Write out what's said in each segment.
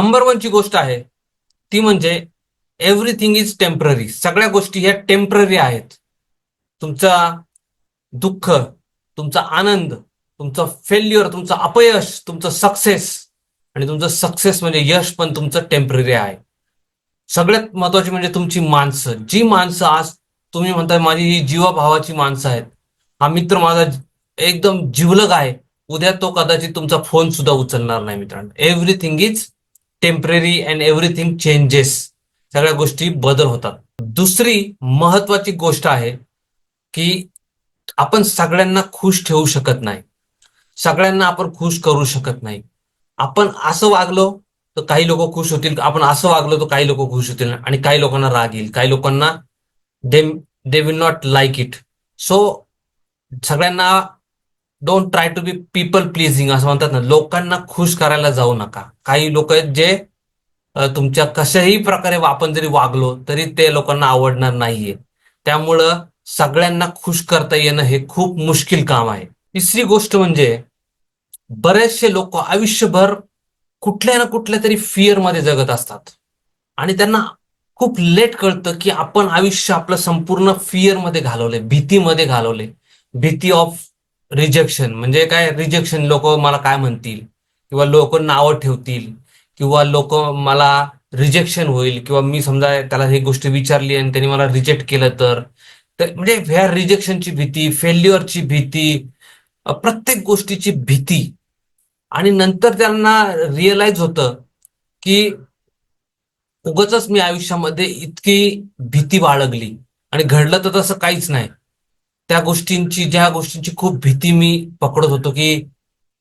Number वनची गोष्ट आहे ती म्हणजे एव्हरीथिंग इज टेंपररी सगळ्या गोष्टी ह्या टेंपररी आहेत. तुमचा दुःख तुमचा आनंद तुमचं फेल्युअर तुमचं अपयश तुमचं सक्सेस आणि तुमचं सक्सेस म्हणजे यश पण तुमचं टेंपररी आहे. सगळ्यात महत्वाची म्हणजे तुमची माणसं. जी माणसं आज तुम्ही म्हणताय माझी ही जीवाभावाची माणसं आहेत. हा मित्र माझा एकदम जिवलग आहे. उद्या तो कदाचित तुमचा फोन सुद्धा उचलणार नाही मित्रांनो. Everything is temporary and everything changes सगळ्या गोष्टी बदल होतात. दुसरी महत्वाची गोष्ट आहे की आपण सगळ्यांना खुश ठेवू शकत नाही. सगळ्यांना आपण खुश करू शकत नाही. आपण असं वागलो तर काही लोक खुश होतील. आपण असं वागलो तर काही लोक खुश होतील. आणि काही लोकांना राग येईल. काही लोकांना they they will not like it so सगळ्यांना don't try to be people pleasing असं म्हणतात ना. लोकांना खुश करायला जाऊ नका. काही लोक आहेत जे तुमच्या कशाही प्रकारे आपण जरी वागलो तरी ते लोकांना आवडणार नाहीये. त्यामुळं सगळ्यांना खुश करता येणं हे खूप मुश्किल काम आहे. तिसरी गोष्ट म्हणजे बरेचसे लोक आयुष्यभर कुठल्या ना कुठल्या तरी फिअरमध्ये जगत असतात. आणि त्यांना खूप लेट कळतं की आपण आयुष्य आपलं संपूर्ण फिअरमध्ये घालवले भीतीमध्ये घालवले भीती ऑफ रिजेक्शन म्हणजे काय? रिजेक्शन लोक मला काय म्हणतील? किंवा लोक नावं ठेवतील? किंवा लोक मला रिजेक्शन होईल? किंवा मी समजा त्याला ही गोष्ट विचारली आणि त्यांनी मला रिजेक्ट केलं तर? म्हणजे ह्या रिजेक्शनची भीती फेल्युअरची भीती प्रत्येक गोष्टीची भीती. आणि नंतर त्यांना रिअलाइज होतं की उगाचच मी आयुष्यामध्ये इतकी भीती बाळगली. आणि घडलं तर तसं काहीच नाही. त्या गोष्टींची ज्या गोष्टींची खूप भीती मी पकडत होतो की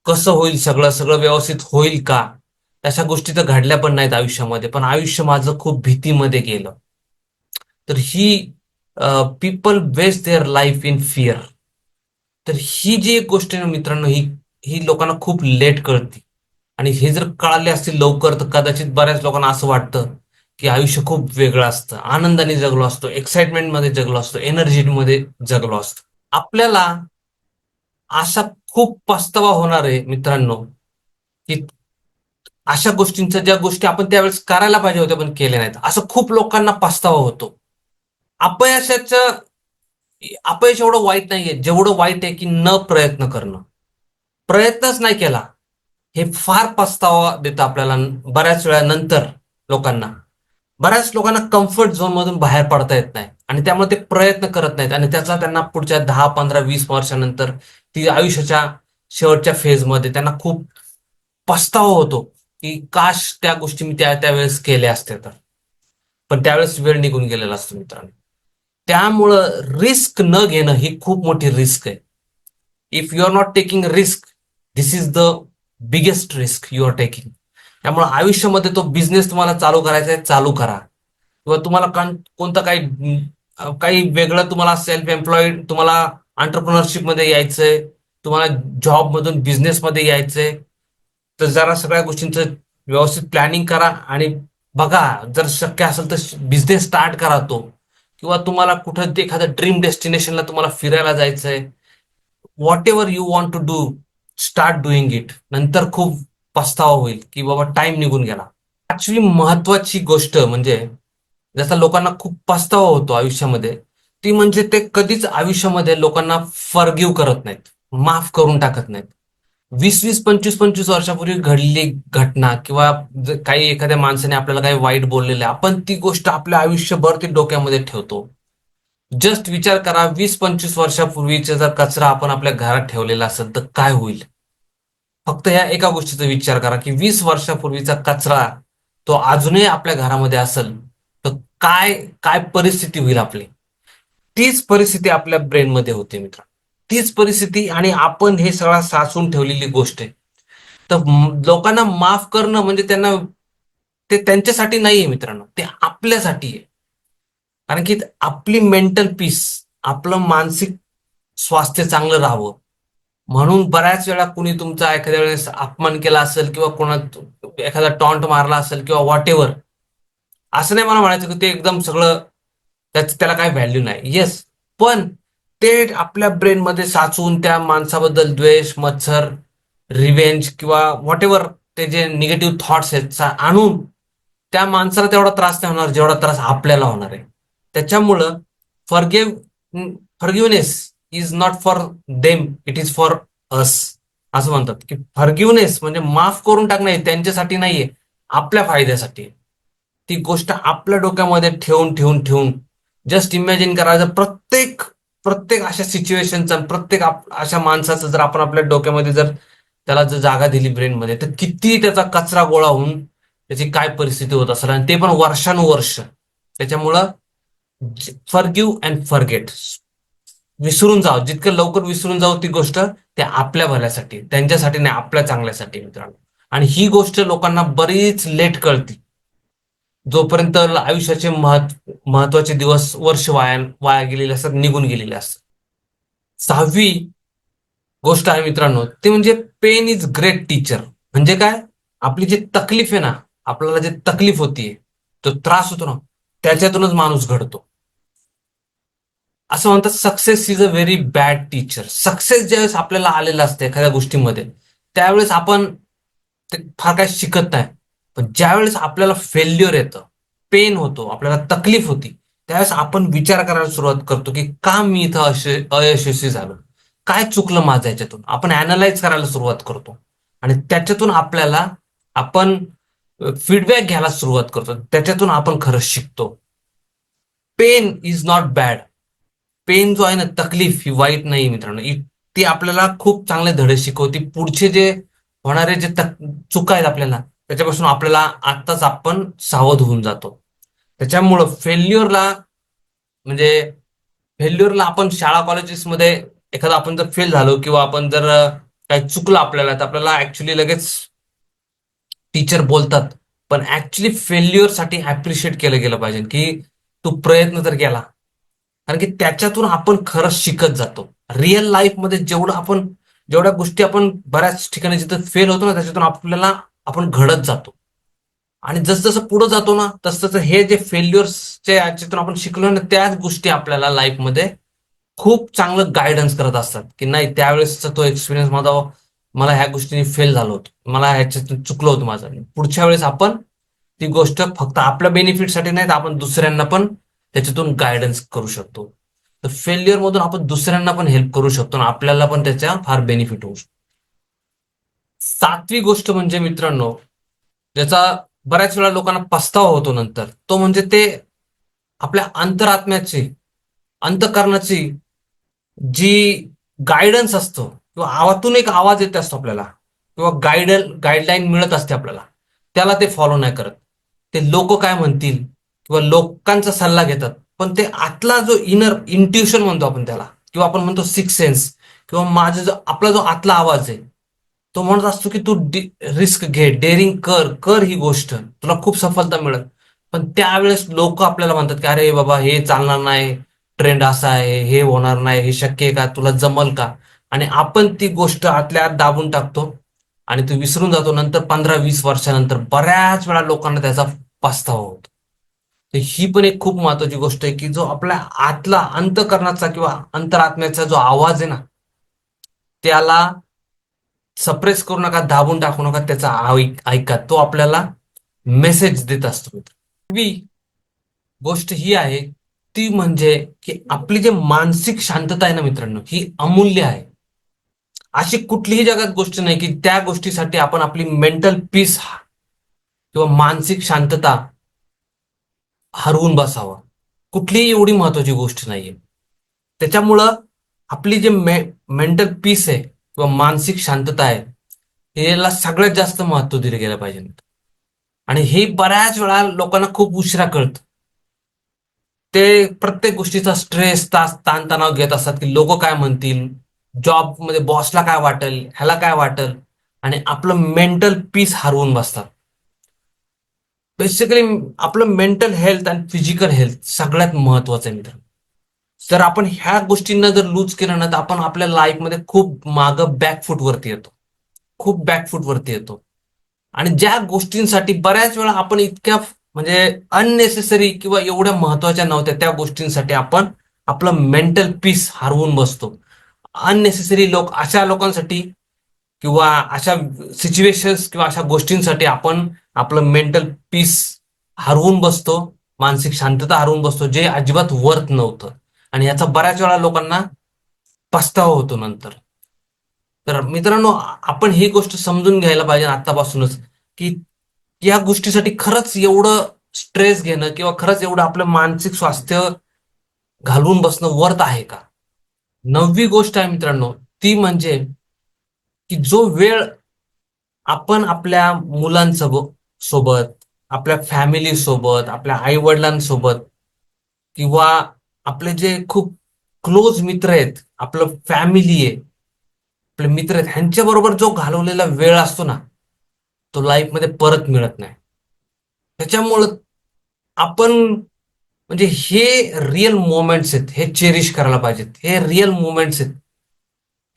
कसं होईल सगळं सगळं व्यवस्थित होईल का? तशा गोष्टी तर घडल्या पण नाहीत आयुष्यामध्ये पण आयुष्य माझं खूप भीतीमध्ये गेलं. तर ही people waste their life in fear तर ही जी एक गोष्ट आहे ना मित्रांनो ही ही लोकांना खूप लेट कळते. आणि हे जर कळाले असतील लवकर तर कदाचित बऱ्याच लोकांना असं वाटतं की आयुष्य खूप वेगळं असतं आनंदाने जगलो असतो एक्साइटमेंटमध्ये जगलो असतो एनर्जी मध्ये जगलो असतो. आपल्याला असा खूप पस्तावा होणार आहे मित्रांनो की अशा गोष्टींचा ज्या गोष्टी आपण त्यावेळेस करायला पाहिजे होत्या पण केल्या नाहीत असं खूप लोकांना पस्तावा होतो. अपयशाचं अपयश एवढं वाईट नाहीये जेवढं वाईट आहे की न प्रयत्न करणं. प्रयत्नच नाही केला हे फार पस्तावा देतं आपल्याला बऱ्याच वेळा नंतर लोकांना. बऱ्याच लोकांना कम्फर्ट झोन मधून बाहेर पडता येत नाही. आणि त्यामुळे ते प्रयत्न करत नाहीत. आणि त्याचा त्यांना पुढच्या दहा पंधरा वीस वर्षानंतर ती आयुष्याच्या शेवटच्या फेजमध्ये त्यांना खूप पस्तावा होतो की काश त्या गोष्टी मी त्या त्यावेळेस केल्या असत्या तर. पण त्यावेळेस वेळ निघून गेलेला असतो मित्रांनो. त्यामुळं रिस्क न घेणं ही खूप मोठी रिस्क आहे. If you are not taking risk this is the biggest risk you are taking त्यामुळे आयुष्यामध्ये तो बिझनेस तुम्हाला चालू करायचा आहे चालू करा. किंवा तुम्हाला कोणतं काही काही वेगळं तुम्हाला सेल्फ एम्प्लॉईड तुम्हाला मध्ये यायचंय तुम्हाला जॉब मधून बिझनेस मध्ये यायचंय तर जरा सगळ्या गोष्टींचं व्यवस्थित प्लॅनिंग करा आणि बघा जर शक्य असेल तर बिझनेस स्टार्ट करा तो. किंवा तुम्हाला कुठं ते एखाद्या ड्रीम डेस्टिनेशनला तुम्हाला फिरायला जायचंय whatever you want to do start doing it नंतर खूप पस्तावा होईल की बाबा टाइम निघून गेला. पाचवी महत्वाची गोष्ट म्हणजे जसा लोकांना खूप पस्तावा होतो आयुष्यामध्ये ती म्हणजे ते कधीच आयुष्यामध्ये लोकांना फॉरगिव्ह करत नाहीत माफ करून टाकत नाहीत. वीस वीस पंचवीस पंचवीस वर्षापूर्वी घडलेली घटना किंवा काही एखाद्या माणसाने आपल्याला काही वाईट बोललेलं आहे आपण ती गोष्ट आपल्या आयुष्यभर ती डोक्यामध्ये ठेवतो. जस्ट विचार करा वीस पंचवीस वर्षापूर्वीचा जर कचरा आपण आपल्या घरात ठेवलेला असेल तर काय होईल? फक्त या एका गोष्टीचा विचार करा की वीस वर्षापूर्वीचा कचरा तो अजूनही आपल्या घरामध्ये असेल तर काय काय परिस्थिती होईल आपली? तीच परिस्थिती आपल्या ब्रेनमध्ये होते मित्र. तीच परिस्थिती आणि आपण हे सगळा साचून ठेवलेली गोष्ट आहे. तर लोकांना माफ करणं म्हणजे त्यांना ते त्यांच्यासाठी नाहीये मित्रांनो ते आपल्यासाठी आहे. कारण की आपली मेंटल पीस आपलं मानसिक स्वास्थ्य चांगलं राहावं. म्हणून बऱ्याच वेळा कुणी तुमचा एखाद्या वेळेस अपमान केला असेल किंवा कोणा एखादा टॉन्ट मारला असेल किंवा वॉट एव्हर असं नाही मला म्हणायचं की ते एकदम सगळं त्याच त्याला काय व्हॅल्यू नाही. येस पण ते आपल्या ब्रेनमध्ये साचून त्या माणसाबद्दल द्वेष मत्सर रिवेंज किंवा व्हॉट एव्हर ते जे निगेटिव्ह थॉट्स आहेत आणून त्या माणसाला तेवढा त्रास नाही होणार जेवढा त्रास आपल्याला होणार आहे. त्याच्यामुळं forgive forgiveness is not for them it is for us असं म्हणतात की फॉरगिवनेस म्हणजे माफ करून टाकणे त्यांच्यासाठी नाहीये आपल्या फायद्यासाठी ती गोष्ट आपल्या डोक्यामध्ये ठेवून ठेवून ठेवून जस्ट इमॅजिन करायचं प्रत्येक प्रत्येक अशा सिच्युएशनचा प्रत्येक अशा माणसाचं जर आपण आपल्या डोक्यामध्ये जर त्याला जर जागा दिली ब्रेनमध्ये तर किती त्याचा कचरा गोळा होऊन त्याची काय परिस्थिती होत असेल आणि ते पण वर्षानुवर्ष. त्याच्यामुळं फॉरगिव्ह अँड फॉरगेट विसरून जाऊ जितकं लवकर विसरून जाऊ ती गोष्ट ते आपल्या भल्यासाठी त्यांच्यासाठी नाही आपल्या चांगल्यासाठी मित्रांनो. आणि ही गोष्ट लोकांना बरीच लेट कळती. जोपर्यंत आयुष्याचे महत्त्व महत्त्वाचे दिवस वर्ष वाया वाया गेलेले असतात निघून गेलेले असतात. सहावी गोष्ट आहे मित्रांनो ते म्हणजे पेन इज ग्रेट टीचर म्हणजे काय? आपली जी तकलीफ आहे ना आपल्याला जे तकलीफ होतीये तो त्रास होतो ना त्याच्यातूनच माणूस घडतो. असं म्हणतात success is a very bad teacher success ज्यावेळेस आपल्याला आलेलं असतं एखाद्या गोष्टीमध्ये त्यावेळेस आपण ते फार काय शिकत नाही. पण ज्यावेळेस आपल्याला फेल्युअर येतं पेन होतो आपल्याला तकलीफ होती त्यावेळेस आपण विचार करायला सुरुवात करतो की का मी इथं असे अयशस्वी झालो? काय चुकलं माझं याच्यातून? आपण अनालाइज करायला सुरुवात करतो. आणि त्याच्यातून आपल्याला आपण फीडबॅक घ्यायला सुरुवात करतो. त्याच्यातून आपण खरंच शिकतो. Pain is not bad pain जो आहे ना तकलीफ ही वाईट नाही मित्रांनो. ती आपल्याला खूप चांगले धडे शिकवते. पुढचे जे होणारे जे तक- चुका आहेत आपल्याला त्याच्यापासून आपल्याला आत्ताच आपण सावध होऊन जातो. त्याच्यामुळं फेल्युअरला म्हणजे फेल्युअरला आपण शाळा कॉलेजेसमध्ये एखादा आपण जर फेल झालो किंवा आपण जर काही चुकलं आपल्याला तर आपल्याला ऍक्च्युली लगेच टीचर बोलतात. पण ऍक्च्युली फेल्युअरसाठी केलं गेलं पाहिजे. की तू प्रयत्न तर केला कारण की त्याच्यातून आपण खरंच शिकत जातो. रिअल लाईफमध्ये जेवढं आपण जेवढ्या गोष्टी आपण बऱ्याच ठिकाणी जिथं फेल होतो ना त्याच्यातून आपल्याला आपण घडत जातो. आणि जसजसं पुढे जातो ना तसं हे जे फेल्युअर्सच्या याच्यातून आपण शिकलो ना त्याच गोष्टी आपल्याला लाईफमध्ये खूप चांगलं गायडन्स करत असतात. की नाही त्यावेळेसचा तो एक्सपिरियन्स माझा मला ह्या गोष्टीने फेल झालो होतो. मला ह्याच्यातून चुकलं होतं माझं. पुढच्या वेळेस आपण ती गोष्ट फक्त आपल्या बेनिफिटसाठी नाही तर आपण दुसऱ्यांना पण त्याच्यातून गायडन्स करू शकतो. तर फेल्युअर मधून आपण दुसऱ्यांना पण हेल्प करू शकतो आणि आपल्याला पण त्याचा फार बेनिफिट होऊ शकतो. सातवी गोष्ट म्हणजे मित्रांनो ज्याचा बऱ्याच वेळा लोकांना पस्तावा होतो नंतर तो म्हणजे ते आपल्या अंतरात्म्याची अंतकरणाची जी गायडन्स असतो किंवा आवातून एक आवाज येत असतो आपल्याला किंवा गाईड गाईडलाईन मिळत असते आपल्याला त्याला ते फॉलो नाही करत. ते लोक काय म्हणतील? किंवा लोकांचा सल्ला घेतात. पण ते आतला जो इनर इंट्युशन म्हणतो आपण त्याला किंवा आपण म्हणतो सिक्स सेन्स किंवा माझा जो आपला जो आतला आवाज आहे तो म्हणत असतो की तू रिस्क घे डेअरिंग कर कर ही गोष्ट. तुला खूप सफलता मिळत पण त्यावेळेस लोक आपल्याला म्हणतात की अरे बाबा हे चालणार नाही. ट्रेंड असा आहे हे होणार नाही हे शक्य आहे का? तुला जमल का? आणि आपण ती गोष्ट आतल्या आत दाबून टाकतो आणि तू विसरून जातो. नंतर पंधरा वीस वर्षानंतर बऱ्याच वेळा लोकांना त्याचा पस्तावा होतो. ही पण एक खूप महत्वाची गोष्ट आहे की जो आपल्या आतला अंतकरणाचा किंवा अंतरात्म्याचा जो आवाज आहे ना त्याला सप्रेस करू नका दाबून टाकू नका त्याचा ऐका. तो आपल्याला मेसेज देत असतो. मित्र गोष्ट ही आहे ती म्हणजे की आपली जे मानसिक शांतता आहे ना मित्रांनो ही अमूल्य आहे. अशी कुठलीही जगात गोष्ट नाही की त्या गोष्टीसाठी आपण आपली मेंटल पीस किंवा मानसिक शांतता हरवून बसावं. कुठलीही एवढी महत्वाची गोष्ट नाहीये. त्याच्यामुळं आपली जे मे मेंटल पीस आहे किंवा मानसिक शांतता आहे याला सगळ्यात जास्त महत्त्व दिलं गेलं पाहिजे. आणि हे बऱ्याच वेळा लोकांना खूप उशिरा कळतं. ते प्रत्येक गोष्टीचा स्ट्रेस तास ताणतणाव घेत असतात की लोक काय म्हणतील जॉबमध्ये बॉसला काय वाटेल ह्याला काय वाटेल आणि आपलं मेंटल पीस हरवून बसतात. बेसिकली आपलं मेंटल हेल्थ आणि फिजिकल हेल्थ सगळ्यात महत्वाचं आहे मित्र जर आपण ह्या गोष्टींना जर लूज केलं ना तर आपण आपल्या लाईफमध्ये खूप मागं बॅकफूट वरती येतो. खूप बॅकफूटवरती येतो. आणि ज्या गोष्टींसाठी बऱ्याच वेळा आपण इतक्या म्हणजे अननेसेसरी किंवा एवढ्या महत्त्वाच्या नव्हत्या त्या गोष्टींसाठी आपण आपलं मेंटल पीस हरवून बसतो. अननेसेसरी लोक अशा लोकांसाठी किंवा अशा सिच्युएशन्स किंवा अशा गोष्टींसाठी आपण आपलं मेंटल पीस हरवून बसतो मानसिक शांतता हरवून बसतो जे अजिबात वर्थ नव्हतं. आणि याचा बऱ्याच वेळा लोकांना पस्तावा होतो नंतर. तर मित्रांनो आपण ही गोष्ट समजून घ्यायला पाहिजे आतापासूनच की या गोष्टीसाठी खरंच एवढं स्ट्रेस घेणं किंवा खरंच एवढं आपलं मानसिक स्वास्थ्य घालवून बसणं वर्थ आहे का? नववी गोष्ट आहे मित्रांनो ती म्हणजे की जो वेळ आपण आपल्या मुलांसोबत सोबत आपल्या फॅमिली सोबत आपल्या आई वडिलांसोबत किंवा आपले जे खूप क्लोज मित्र आहेत आपलं फॅमिली आहे आपले मित्र आहेत ह्यांच्या बरोबर जो घालवलेला वेळ असतो ना तो लाईफमध्ये परत मिळत नाही. त्याच्यामुळं आपण म्हणजे हे रिअल मोमेंट्स आहेत हे चेरिश करायला पाहिजेत. हे रिअल मोमेंट्स आहेत.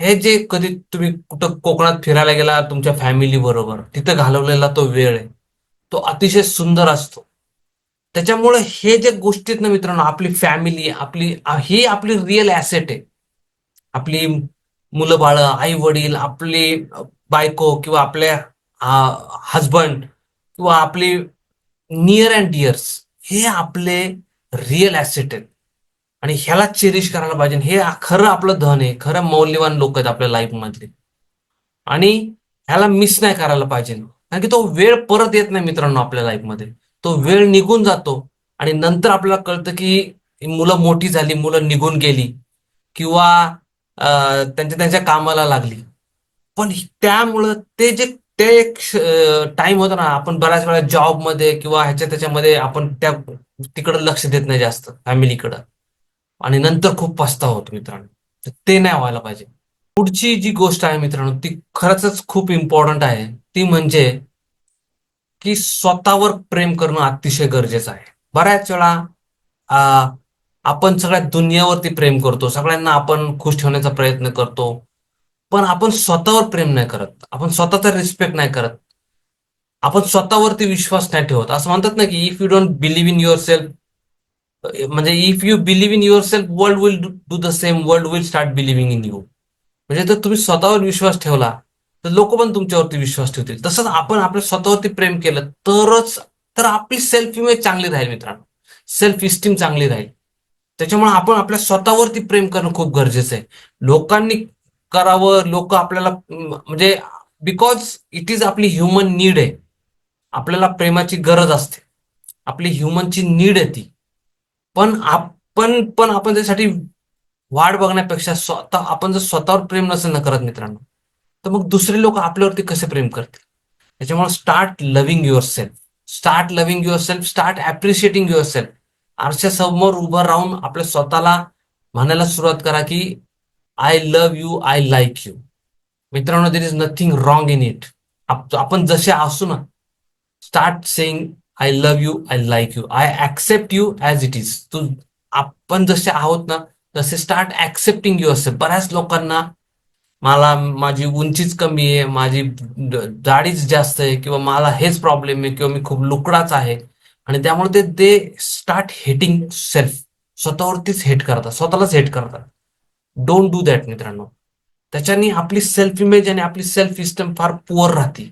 हे जे कधी तुम्ही कुठं कोकणात फिरायला गेला तुमच्या फॅमिली बरोबर तिथं घालवलेला तो वेळ आहे तो अतिशय सुंदर असतो. त्याच्यामुळे हे जे गोष्टीत ना मित्रांनो आपली फॅमिली आपली ही आपली रिअल ऍसेट आहे. आपली मुलं बाळं आई वडील आपली बायको किंवा आपल्या हजबंड किंवा आपली नियर अँड डिअर्स हे आपले रिअल ऍसेट आहेत. आणि ह्याला चेरिश करायला पाहिजे. हे खरं आपलं धन आहे. खरं मौल्यवान लोक आहेत आपल्या लाईफ मधले. आणि ह्याला मिस नाही करायला पाहिजे. कारण की तो वेळ परत येत नाही मित्रांनो आपल्या लाईफमध्ये तो वेळ निघून जातो. आणि नंतर आपल्याला कळतं की मुलं मोठी झाली मुलं निघून गेली. किंवा त्यांच्या त्यांच्या कामाला लागली. पण त्यामुळं ते जे ते एक टाइम होता ना आपण बऱ्याच वेळा जॉबमध्ये किंवा ह्याच्या त्याच्यामध्ये आपण त्या तिकडं लक्ष देत नाही जास्त फॅमिलीकडं आणि नंतर खूप पस्तावा होतो मित्रांनो. ते नाही व्हायला पाहिजे. पुढची जी गोष्ट आहे मित्रांनो ती खरंच खूप इम्पॉर्टंट आहे. ती म्हणजे की स्वतःवर प्रेम करणं अतिशय गरजेचं आहे. बऱ्याच वेळा आपण सगळ्या दुनियावरती प्रेम करतो. सगळ्यांना आपण खुश ठेवण्याचा प्रयत्न करतो. पण आपण स्वतःवर प्रेम नाही करत. आपण स्वतःचा रिस्पेक्ट नाही करत. आपण स्वतःवरती विश्वास नाही ठेवत. असं म्हणतात ना की if you don't believe in yourself म्हणजे if you believe in yourself world will do the same world will start believing in you म्हणजे जर तुम्ही स्वतःवर विश्वास ठेवला तर लोक पण तुमच्यावरती विश्वास ठेवतील. तसंच आपण आपल्या स्वतःवरती प्रेम केलं तरच तर आपली सेल्फ इमेज चांगली राहील मित्रांनो. सेल्फ इस्टीम चांगली राहील. त्याच्यामुळे आपण आपल्या स्वतःवरती प्रेम करणं खूप गरजेचं आहे. लोकांनी करावं लोक आपल्याला म्हणजे बिकॉज इट इज आपली ह्युमन नीड आहे. आपल्याला प्रेमाची गरज असते. आपली ह्युमनची नीड आहे ती. पण आपण पण आपण त्यासाठी वाट बघण्यापेक्षा स्वतः आपण जर स्वतःवर प्रेम नसेल ना करत मित्रांनो तर मग दुसरे लोक आपल्यावरती कसे प्रेम करतील? त्याच्यामुळे start loving yourself start loving yourself start appreciating yourself आरशासमोर उभं राहून आपल्या स्वतःला म्हणायला सुरुवात करा की I love you I like you मित्रांनो there is nothing wrong in it आपण जसे असू ना start saying I love you I like you I accept you as it is तू आपण जसे आहोत ना तसे स्टार्ट ऍक्सेप्टिंग यू असते बऱ्याच लोकांना मला माझी उंचीच कमी आहे माझी जाडीच जास्त आहे किंवा मला हेच प्रॉब्लेम आहे किंवा मी खूप लुकडाच आहे. आणि त्यामुळे ते दे स्टार्ट हेटिंग सेल्फ स्वतःवरतीच हेट करतात स्वतःलाच हेट करतात. डोंट डू दॅट मित्रांनो. त्याच्याने आपली सेल्फ इमेज आणि आपली सेल्फ सिस्टम फार पुअर राहते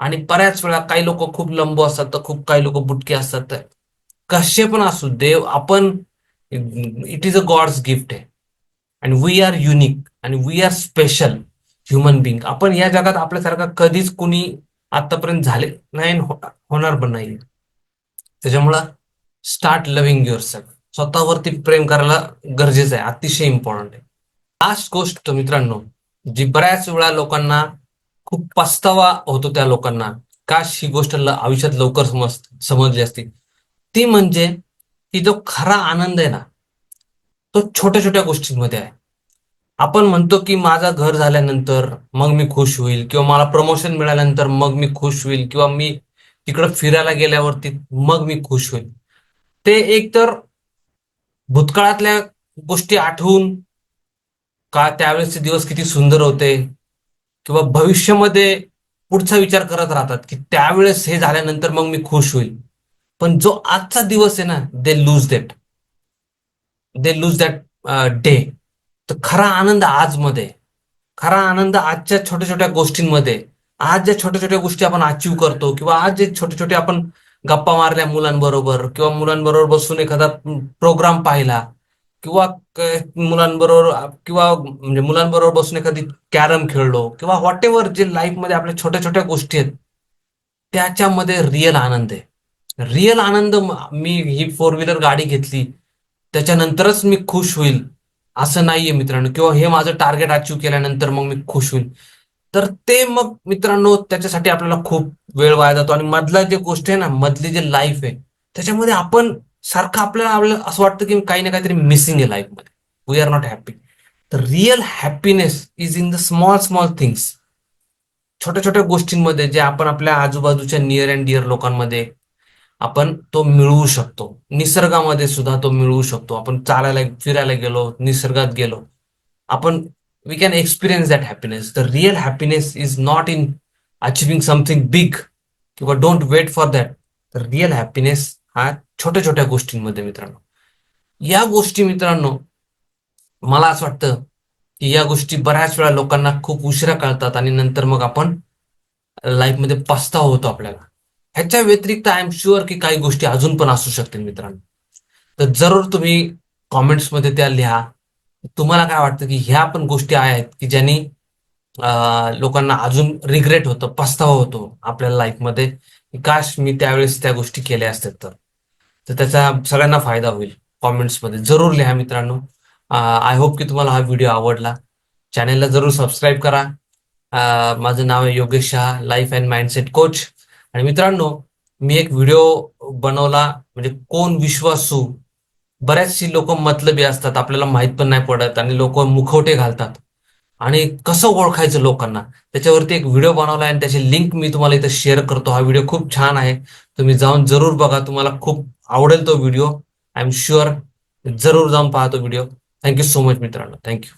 आणि बऱ्याच वेळा काही लोक खूप लंब असतात तर खूप काही लोक बुटके असतात तर कसे पण असू देव आपण it is a god's gift आहे. आणि वी आर युनिक आणि we are special human being आपण या जगात आपल्यासारखा कधीच कुणी आतापर्यंत झाले नाही हो-, होणार पण नाही. त्याच्यामुळं स्टार्ट लव्हिंग युअर सेल्फ स्वतःवरती प्रेम करायला गरजेचं आहे अतिशय इम्पॉर्टंट आहे. लास्ट गोष्ट मित्रांनो जी बऱ्याच वेळा लोकांना खूप पस्तावा होतो त्या लोकांना. काश ही गोष्ट आयुष्यात लवकर समज समजली असती. ती म्हणजे की जो खरा आनंद आहे ना तो छोट्या छोट्या गोष्टींमध्ये आहे. आपण म्हणतो की माझा घर झाल्यानंतर मग मी खुश होईल किंवा मला प्रमोशन मिळाल्यानंतर मग मी खुश होईल किंवा मी तिकडं फिरायला गेल्यावरती मग मी खुश होईल. ते एक तर भूतकाळातल्या गोष्टी आठवून का त्यावेळेसचे दिवस किती सुंदर होते किंवा भविष्यामध्ये पुढचा विचार करत राहतात की त्यावेळेस हे झाल्यानंतर मग मी खुश होईल. पण जो आजचा दिवस आहे ना they lose that they lose that day तर खरा आनंद आजमध्ये खरा आनंद आजच्या छोट्या छोट्या गोष्टींमध्ये आज ज्या छोट्या छोट्या गोष्टी आपण अचीव करतो किंवा आज जे छोटे छोटे आपण गप्पा मारल्या मुलांबरोबर किंवा मुलांबरोबर बसून एखादा प्रोग्राम पाहिला किंवा मुलांबरोबर किंवा म्हणजे मुलांबरोबर बसून एखादी कॅरम खेळलो किंवा व्हॉट एव्हर जे लाईफमध्ये आपल्या छोट्या छोट्या गोष्टी आहेत त्याच्यामध्ये रिअल आनंद आहे. रिअल आनंद मी ही फोर व्हीलर गाडी घेतली त्याच्यानंतरच मी खुश होईल असं नाहीये मित्रांनो. किंवा हे माझं टार्गेट अचीव केल्यानंतर मग मी खुश होईल. तर ते मग मित्रांनो त्याच्यासाठी आपल्याला खूप वेळ वाया जातो. आणि मधला जे गोष्ट आहे ना मधली जे लाईफ आहे त्याच्यामध्ये आपण सारखं आपल्याला आपल्याला असं वाटतं की काही ना काहीतरी मिसिंग आहे लाईफमध्ये वी आर नॉट हॅपी तर real happiness is in the small small things छोट्या छोट्या गोष्टींमध्ये जे आपण आपल्या आजूबाजूच्या नियर अँड डिअर लोकांमध्ये आपण तो मिळवू शकतो. निसर्गामध्ये सुद्धा तो मिळवू शकतो. आपण चालायला फिरायला गेलो निसर्गात गेलो. आपण we can experience that happiness the real happiness is not in achieving something big किंवा डोंट वेट फॉर दॅट तर रिअल हॅपीनेस हा छोट्या छोट्या गोष्टींमध्ये मित्रांनो. या गोष्टी मित्रांनो मला असं वाटतं की या गोष्टी बऱ्याच वेळा लोकांना खूप उशिरा कळतात आणि नंतर मग आपण लाईफमध्ये पस्तावा होतो आपल्याला. ह्याच्या व्यतिरिक्त आय एम शुअर की काही गोष्टी अजून पण असू शकतील मित्रांनो. तर जरूर तुम्ही कॉमेंट्समध्ये त्या लिहा. तुम्हाला काय वाटतं की ह्या पण गोष्टी आहेत की ज्यांनी लोकांना अजून रिग्रेट होतं पस्तावा होतो आपल्या लाईफमध्ये काश मी त्यावेळेस त्या गोष्टी केल्या असतात तर. तर त्याचा सगळ्यांना फायदा होईल कॉमेंट्समध्ये जरूर लिहा मित्रांनो. आय होप की तुम्हाला हा व्हिडिओ आवडला. चॅनेलला जरूर सबस्क्राईब करा. माझं नाव आहे Yogesh Shah life and mindset coach आणि मित्रांनो मी एक व्हिडिओ बनवला म्हणजे कोण विश्वासू? बऱ्याचशी लोक मतलबी असतात आपल्याला माहीत पण नाही पडत आणि लोक मुखवटे घालतात. आणि कसं ओळखायचं लोकांना? त्याच्यावरती एक व्हिडिओ बनवला आणि त्याची लिंक मी तुम्हाला इथं शेअर करतो. हा व्हिडिओ खूप छान आहे. तुम्ही जाऊन जरूर बघा. तुम्हाला खूप आवडेल तो व्हिडिओ आय एम शुअर जरूर जाऊन पाहतो तो video thank you so much मित्रांनो. Thank you